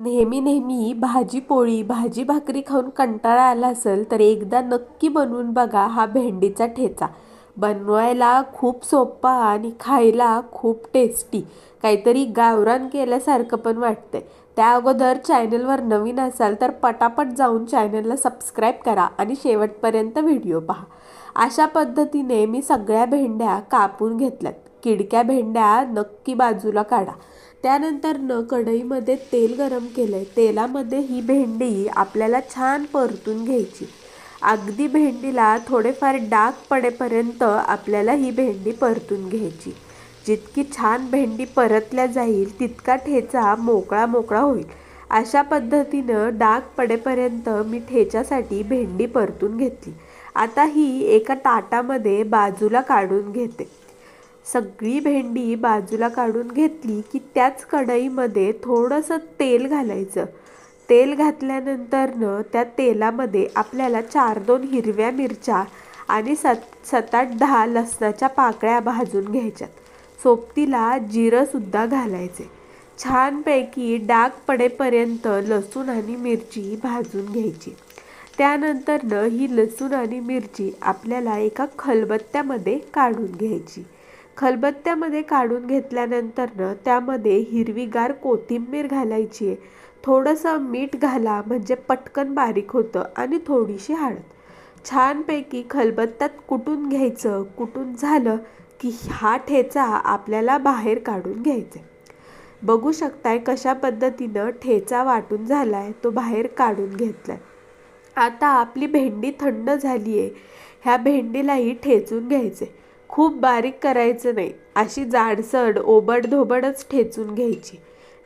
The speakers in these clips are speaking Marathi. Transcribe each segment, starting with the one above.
नेहमी नेहमी भाजी पोळी भाजी भाकरी खाऊन कंटाळा आला असेल तर एकदा नक्की बनवून बघा हा भेंडीचा ठेचा. बनवायला खूप सोपा आणि खायला खूप टेस्टी काहीतरी गावरान केल्यासारखं पण वाटतंय. त्या अगोदर चॅनलवर नवीन असाल तर पटापट जाऊन चॅनलला सबस्क्राईब करा आणि शेवटपर्यंत व्हिडिओ पहा. अशा पद्धतीने मी सगळ्या भेंड्या कापून घेतल्यात. किडक्या भेंड्या नक्की बाजूला काढा. त्यानंतर न कढईमध्ये तेल गरम केलंय. तेलामध्ये ही भेंडी आपल्याला छान परतून घ्यायची. अगदी भेंडीला थोडेफार डाग पडेपर्यंत आपल्याला ही भेंडी परतून घ्यायची. जितकी छान भेंडी परतल्या जाईल तितका ठेचा मोकळा मोकळा होईल. अशा पद्धतीनं डाग पडेपर्यंत मी ठेच्यासाठी भेंडी परतून घेतली. आता ही एका ताटामध्ये बाजूला काढून घेते. सगळी भेंडी बाजूला काढून घेतली की त्याच कढईमध्ये थोडंसं तेल घालायचं. तेल घातल्यानंतरनं त्या तेलामध्ये आपल्याला चार दोन हिरव्या मिरच्या आणि सत सात आठ दहा लसणाच्या पाकळ्या भाजून घ्यायच्यात. सोबतीला जिरंसुद्धा घालायचे. छानपैकी डाग पडेपर्यंत लसूण आणि मिरची भाजून घ्यायची. त्यानंतरनं ही लसूण आणि मिरची आपल्याला एका खलबत्त्यामध्ये काढून घ्यायची. खलबत्त्यामध्ये काढून घेतल्यानंतरनं त्यामध्ये हिरवीगार कोथिंबीर घालायची. आहे थोडंसं मीठ घाला म्हणजे पटकन बारीक होतं आणि थोडीशी हळद. छानपैकी खलबत्त्यात कुटून घ्यायचं. कुटून झालं की हा ठेचा आपल्याला बाहेर काढून घ्यायचा. बघू शकताय कशा पद्धतीनं ठेचा वाटून झाला आहे तो बाहेर काढून घेतला आता आपली भेंडी थंड झाली आहे ह्या भेंडीलाही ठेचून घ्यायचे. खूप बारीक करायचं नाही. अशी जाडसड ओबडधोबडच ठेचून घ्यायची.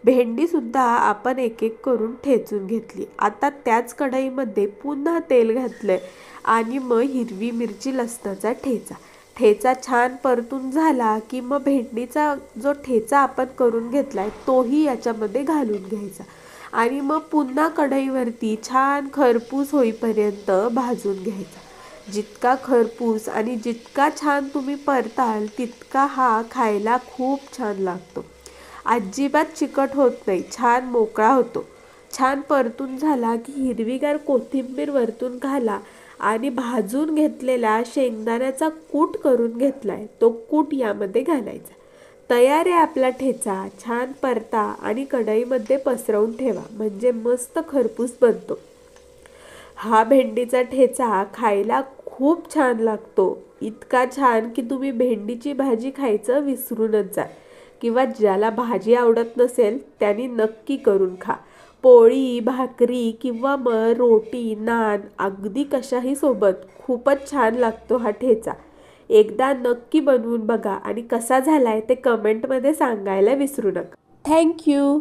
भेंडीसुद्धा आपण एक एक करून ठेचून घेतली. आता त्याच कढईमध्ये पुन्हा तेल घातलं आणि मग हिरवी मिरची लसणाचा ठेचा. ठेचा छान परतून झाला की मग भेंडीचा जो ठेचा आपण करून घेतला आहे तोही याच्यामध्ये घालून घ्यायचा. आणि मग पुन्हा कढईवरती छान खरपूस होईपर्यंत भाजून घ्यायचा. जितका खरपूस आणि जितका छान तुम्ही परताल तितका हा खायला खूप छान लागतो. अजिबात चिकट होत नाही छान मोकळा होतो. छान परतून झाला की हिरवीगार कोथिंबीर वरतून घाला आणि भाजून घेतलेला शेंगदाण्याचा कूट करून घेतलाय तो कूट यामध्ये घालायचा. तयार आहे आपला ठेचा छान परता आणि कढईमध्ये पसरवून ठेवा म्हणजे मस्त खरपूस बनतो. हा भेंडीचा ठेचा खायला खूप छान लागतो. इतका छान की तुम्ही भेंडीची भाजी खायचं विसरूनच जा किंवा ज्याला भाजी आवडत नसेल त्यांनी नक्की करून खा. पोळी भाकरी किंवा मग रोटी नान अगदी कशाही सोबत खूपच छान लागतो हा ठेचा. एकदा नक्की बनवून बघा आणि कसा झालाय ते कमेंटमध्ये सांगायला विसरू नका. थँक्यू